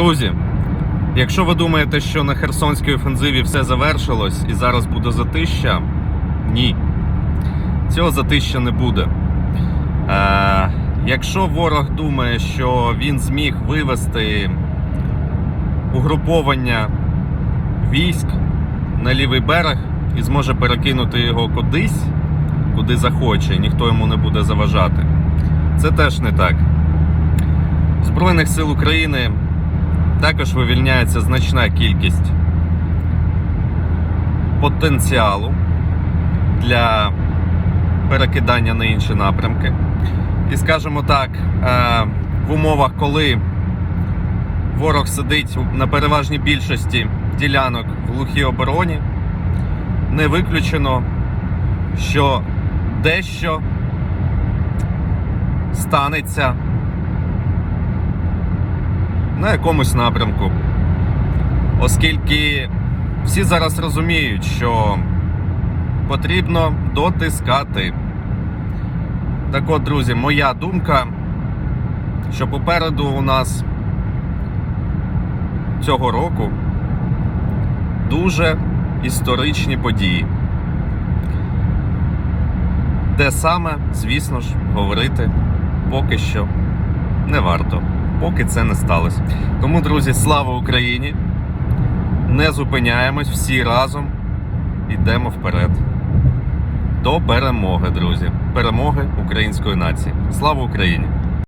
Друзі, якщо ви думаєте, що на Херсонській офензиві все завершилось і зараз буде затища, ні. Цього затища не буде. Е, якщо ворог думає, що він зміг вивести угруповання військ на лівий берег і зможе перекинути його кудись, куди захоче, і ніхто йому не буде заважати. Це теж не так. Збройних сил України також вивільняється значна кількість потенціалу для перекидання на інші напрямки. І скажімо так, е, в умовах, коли ворог сидить на переважній більшості ділянок в глухій обороні, не виключено, що дещо станеться на якомусь напрямку. Оскільки всі зараз розуміють, що потрібно дотискати. Так от, друзі, моя думка, що попереду у нас цього року дуже історичні події. Де саме, звісно ж, говорити поки що не варто, поки це не сталося. Тому, друзі, слава Україні! Не зупиняємось всі разом йдемо вперед. До перемоги, друзі! Перемоги української нації. Слава Україні!